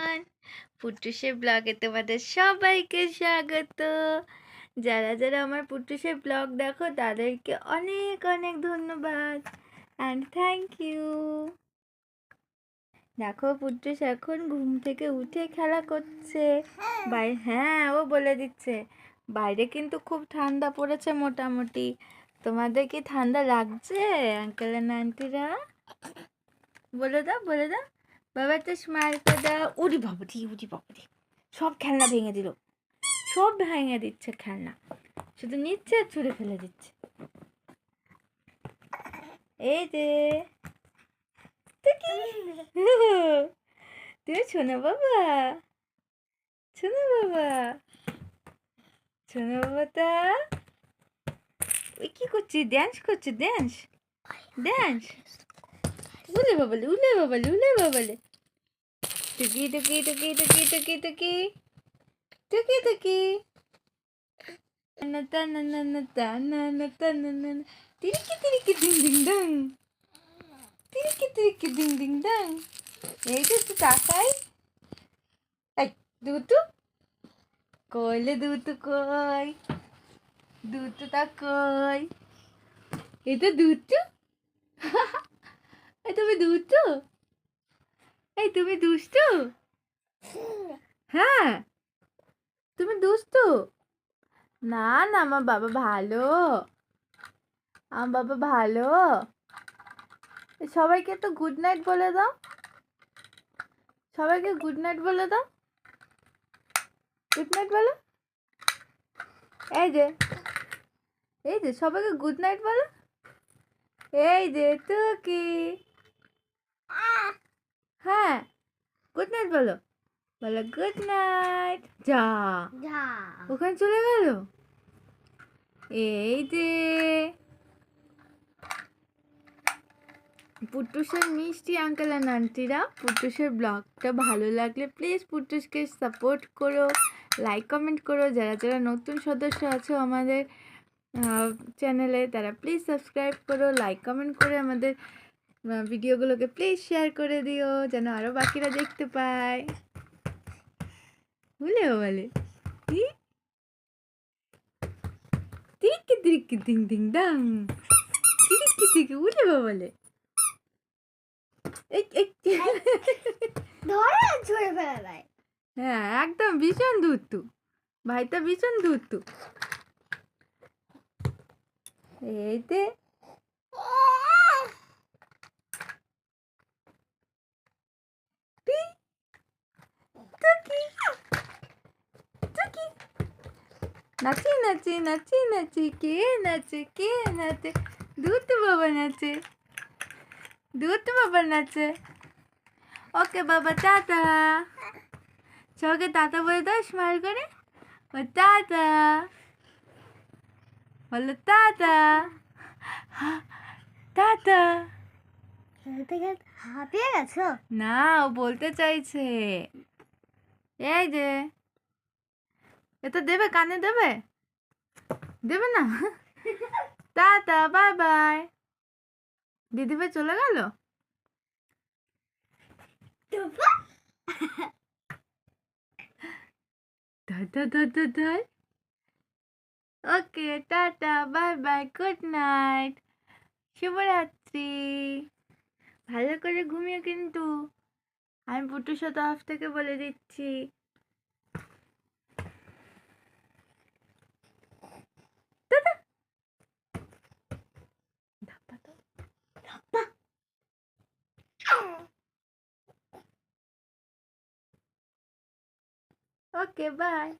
Everyone পুটুসের ব্লগে তোমাদের সবাইকে স্বাগত। যারা যারা আমার পুটুসের ব্লগ দেখো, তাদেরকে অনেক অনেক ধন্যবাদ। অ্যান্ড থ্যাংক ইউ দেখো পুটুস এখন ঘুম থেকে উঠে খেলা করছে। বাইরে হ্যাঁ ও বলে দিচ্ছে। বাইরে কিন্তু খুব ঠান্ডা পড়েছে মোটামুটি। তোমাদের কি ঠান্ডা লাগছে আঙ্কেল অ্যান্ড আন্টিরা বলে দাও বলে দাও। বাবা তো স্মাইল করে দাও উড়ি বাবাটি উড়ি বাবাটি সব খেলনা ভেঙে দিল সব ভেঙে দিচ্ছে খেলনা শুধু নিচ্ছে আর ছুঁড়ে ফেলে দিচ্ছে এই যে তুমি শোনো বাবা শোনো বাবা শোনো বাবাটা ওই কি করছি ড্যান্স করছি ড্যান্স ড্যান্স উলে বাবালে উলে বাবালে উলে বাবালে টুকি টুকি টুকি টুকি টুকি টুকি টুকি টুকি তিরিকি তিরিকি ডিং ডিং ডং তিরিকি তিরিকি ডিং ডিং ডং এই তো তুই তাকাই দুতু কইলে দুতু কই দুতু তা কই এই দুতু তুমি দুষ্টু এই তুমি দুষ্টু? হ্যাঁ। তুমি দুষ্টু? না না, আমার বাবা ভালো। আমার বাবা ভালো। সবাইকে তো গুড নাইট বলে দাও। সবাইকে গুড নাইট বলে দাও। গুড নাইট বলো। এই যে। এই যে, সবাইকে গুড নাইট বলো। এই যে, টুকি। হ্যাঁ গুড নাইট বলো। বলো গুড নাইট যা। ওখানে চলে গেল? এই যে। পুট্টুসের মিষ্টি আঙ্কেল অ্যান্ড আন্টিরা পুট্টুসের ব্লগটা ভালো লাগলে প্লিজ পুট্টুসকে সাপোর্ট করো লাইক কমেন্ট করো। যারা যারা নতুন সদস্য আছো আমাদের চ্যানেলে তারা প্লিজ সাবস্ক্রাইব করো লাইক কমেন্ট করে আমাদের ভিডিওগুলোকে প্লিজ শেয়ার করে দিও যেন আরও বাকিরা দেখতে পায়। বলে ও বলে? তিরিকি তিরিকি দিং দিং ডাং তিরিকি তিরিকি উলে ও বলে। হ্যাঁ একদম ভীষণ ভাইটা ভীষণ এইতে টুকি টুকি নাচি নাচি নাচি নাচি কে নাচে কে নাচে দুধ বাবা নাচে দুধ বাবা নাচে ওকে বাবা টাটা সবাইকে টাটা বলে দাও স্মাইল করে ও টাটা বলো টাটা টাটা হাঁপিয়ে গেছো না ও বলতে চাইছে এই যে এটা দেবে, কানে দেবে? দেবে না? Tata, bye bye. দিদিভাই চলে গেল? দাদা দাদা okay, tata, bye bye, good night. শুভরাত্রি। ভালো করে ঘুমিয়ে কিন্তু। আমি পুটুর তরফ থেকে বলে দিচ্ছি। Okay, bye.